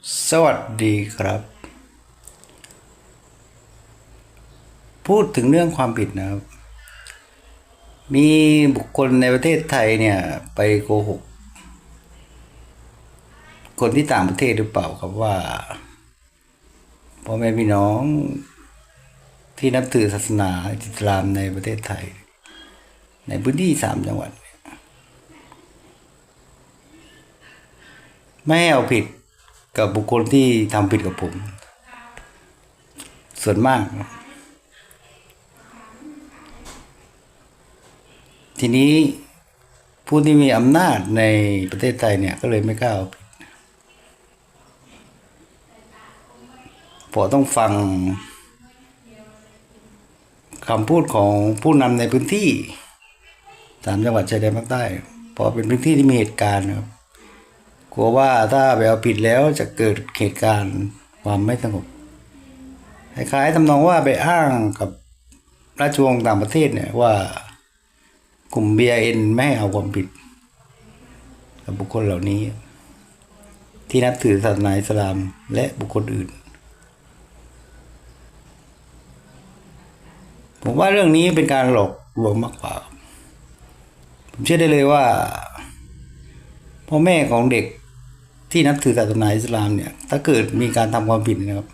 สวัสดีครับ พูดถึงเรื่องความผิดนะครับ มีบุคคลในประเทศไทยเนี่ย ไปโกหก คนที่ต่างประเทศหรือเปล่าครับว่าพ่อแม่พี่น้องที่นับถือศาสนาอิสลามในประเทศไทย ในพื้นที่สามจังหวัด ไม่ให้เอาผิด กับบุคคลที่ทำผิดกับผม ส่วนมาก ทีนี้ผู้ที่มีอำนาจในประเทศไทยเนี่ย ก็เลยไม่กล้าเอาผิดพราะต้องฟังคำพูดของผู้นำในพื้นที่สามจังหวัดชายแดนภาคใต้พราะเป็นพื้นที่ที่มีเหตุการณ์ครับ ลัวว่าถ้าไปเอาผิดแล้วจะเกิดเหตุการณ์ความไม่สงบคล้ายๆทำนองว่าไปอ้างกับราชวงศ์ต่างประเทศเนี่ยว่ากลุ่ม BIN ไม่ให้เอาความผิด กับบุคคลเหล่านี้ ที่นับถือศาสนาอิสลามและบุคคลอื่น ผมว่าเรื่องนี้เป็นการหลอกลวงมากกว่า ผมเชื่อได้เลยว่าพ่อแม่ของเด็ก ที่นับถือศาสนาอิสลามเนี่ย ถ้าเกิดมีการทำความผิดนะครับ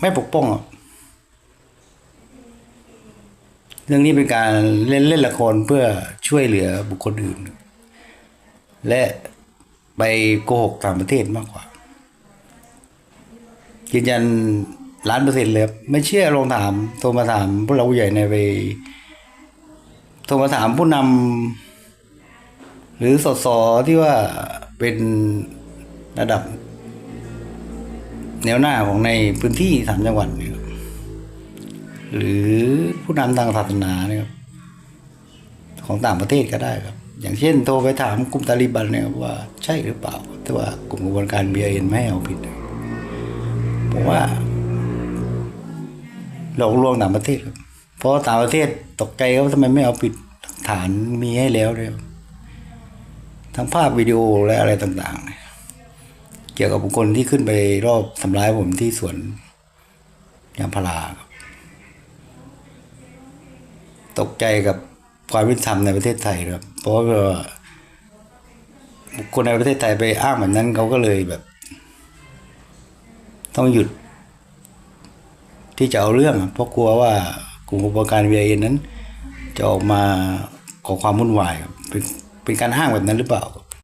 ไม่ปกป้องหรอกเรื่องนี้เป็นการเล่นเล่นละครเพื่อช่วยเหลือบุคคลอื่น และไปโกหกต่างประเทศมากกว่ายืนยันล้านเปอร์เซ็นต์เลยบไม่เชื่อลองถามโทรมาถามผู้เราใหญ่ในไปโทรมาถามผู้นำ หรือสสที่ว่าเป็นระดับ แนวหน้าของในพื้นที่สามจังหวัดเนี่ยครับหรือผู้นำทางศาสนาเนี่ยครับของต่างประเทศก็ได้ครับ อย่างเช่นโทรไปถามกลุ่มตาลิบันเนี่ยว่าใช่หรือเปล่าที่ว่ากลุ่มกระบวนการเบียเอ็นไม่ให้เอาผิดเนี่ยผมว่าหลอกลวงต่างประเทศครับเพราะต่างประเทศตกใจว่าทำไมไม่เอาผิดฐานมีให้แล้วเลย ทั้งภาพวิดีโอและอะไรต่างๆ เกี่ยวกับบุคคลที่ขึ้นไปรอบทำร้ายผมที่สวนยางพาราตกใจกับความยุติธรรมในประเทศไทยครับ เพราะว่าบุคคลในประเทศไทยไปอ้างแบบนั้นเขาก็เลยแบบ ต้องหยุด ที่จะเอาเรื่องเพราะกลัวว่ากลุ่มกระบวนการวีไอนั้น จะออกมาก่อความวุ่นวายครับเป็น เป็นการห้างแบบนั้นหรือเปล่า